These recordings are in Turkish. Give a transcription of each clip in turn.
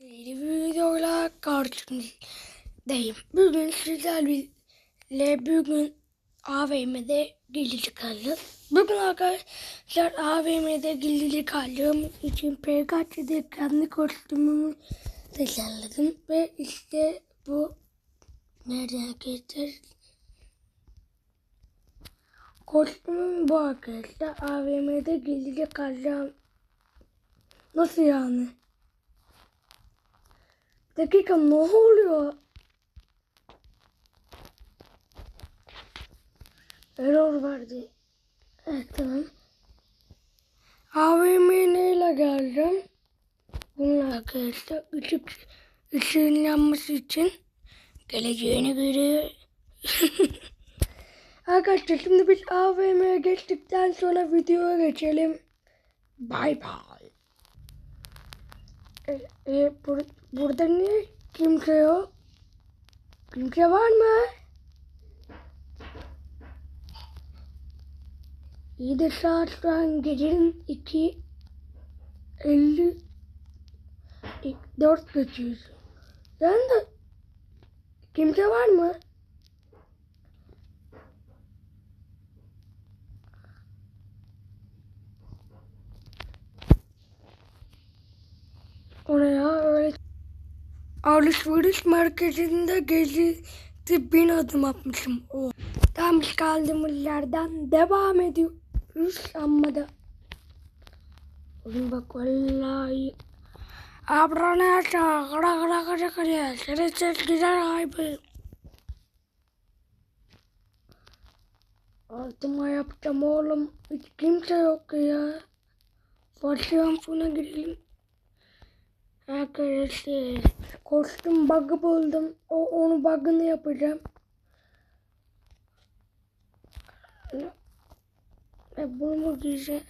Yeni bir videoyla karşınızdayım. Bugün sizlerle bugün AVM'de gizlilik kaldım. Bugün arkadaşlar AVM'de gizlilik kaldığım için PKC'de kendi kostümümü tasarladım. Ve işte bu nereden getir? Kostümüm bu arkadaşlar. AVM'de gizlilik kalacağım. Nasıl yani? Bir dakika ne oluyor? Error verdi. Evet tamam. AVM'ye neyle geldim? Bununla arkadaşlar ışık ışığın yanması için geleceğini görüyor. arkadaşlar şimdi biz AVM'ye geçtikten sonra videoya geçelim. Bye bye. E, e, bur burada niye kimse yok? Kimse var mı? İyi de saat şu an gecenin 2 50 4 geçiyor. Yani de kimse var mı? Oraya öyle alışveriş merkezinde gezdi bin adım atmışım. O. Tam kaldığımız yerden devam ediyoruz ama da. Oğlum bak vallahi. Abrana kara kara kara kara. Seni ses güzel kaybı Altıma yapacağım oğlum. Hiç kimse yok ya. Başlayalım buna girelim Arkadaşlar kostüm bug'ı buldum. O onu bug'ını yapacağım. E bunu mu giyeceğim?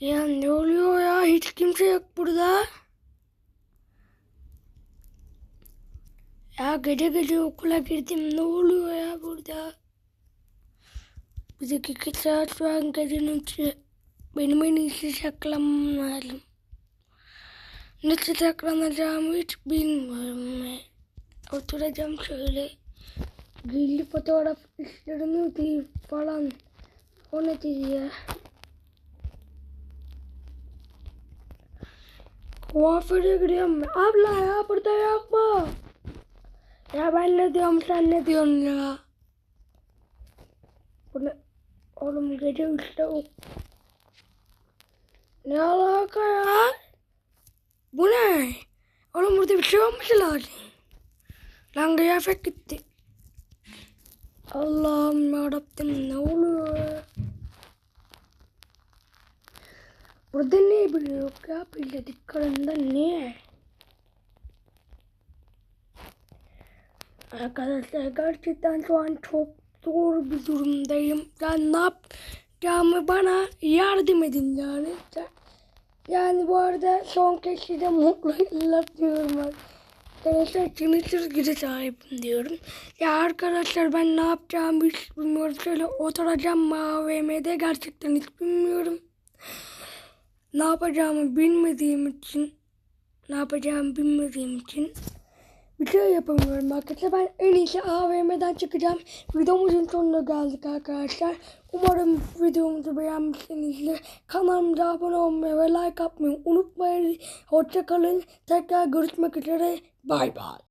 Ya ne oluyor ya? Hiç kimse yok burada. Ya gece gece okula girdim. Ne oluyor ya burada? Bir dakika saat şu an gecenin üçü. Benim en iyisi saklanmam lazım. Nasıl saklanacağımı hiç bilmiyorum. Oturacağım şöyle. Gizli fotoğraf işlerini değil falan. O nedir ya? Kuaföre giriyorum. Abla ya burada yok mu? Ya ben ne diyorum sen ne diyorsun ya? Bu ne? Oğlum gece üçte ne alaka ya? Bu ne? Oğlum burada bir şey olması lazım. Lan kıyafet gitti. Allah'ım yarabbim ne oluyor? Burada ne biliyor ya? Bildik karında ne? Arkadaşlar gerçekten şu an çok zor bir durumdayım. Ben ne yapacağımı bana yardım edin yani. Yani bu arada son kez size mutlu yıllar diyorum. Arkadaşlar şimdi çizgide sahibim diyorum. Ya arkadaşlar ben ne yapacağımı hiç bilmiyorum. Şöyle oturacağım AVM'de gerçekten hiç bilmiyorum. Ne yapacağımı bilmediğim için ne yapacağımı bilmediğim için bir şey yapamıyorum arkadaşlar. Ben en iyisi AVM'den çıkacağım. Videomuzun sonuna geldik arkadaşlar. Umarım videomuzu beğenmişsinizdir. Kanalımıza abone olmayı ve like atmayı unutmayın. Hoşçakalın. Tekrar görüşmek üzere. Bay bay.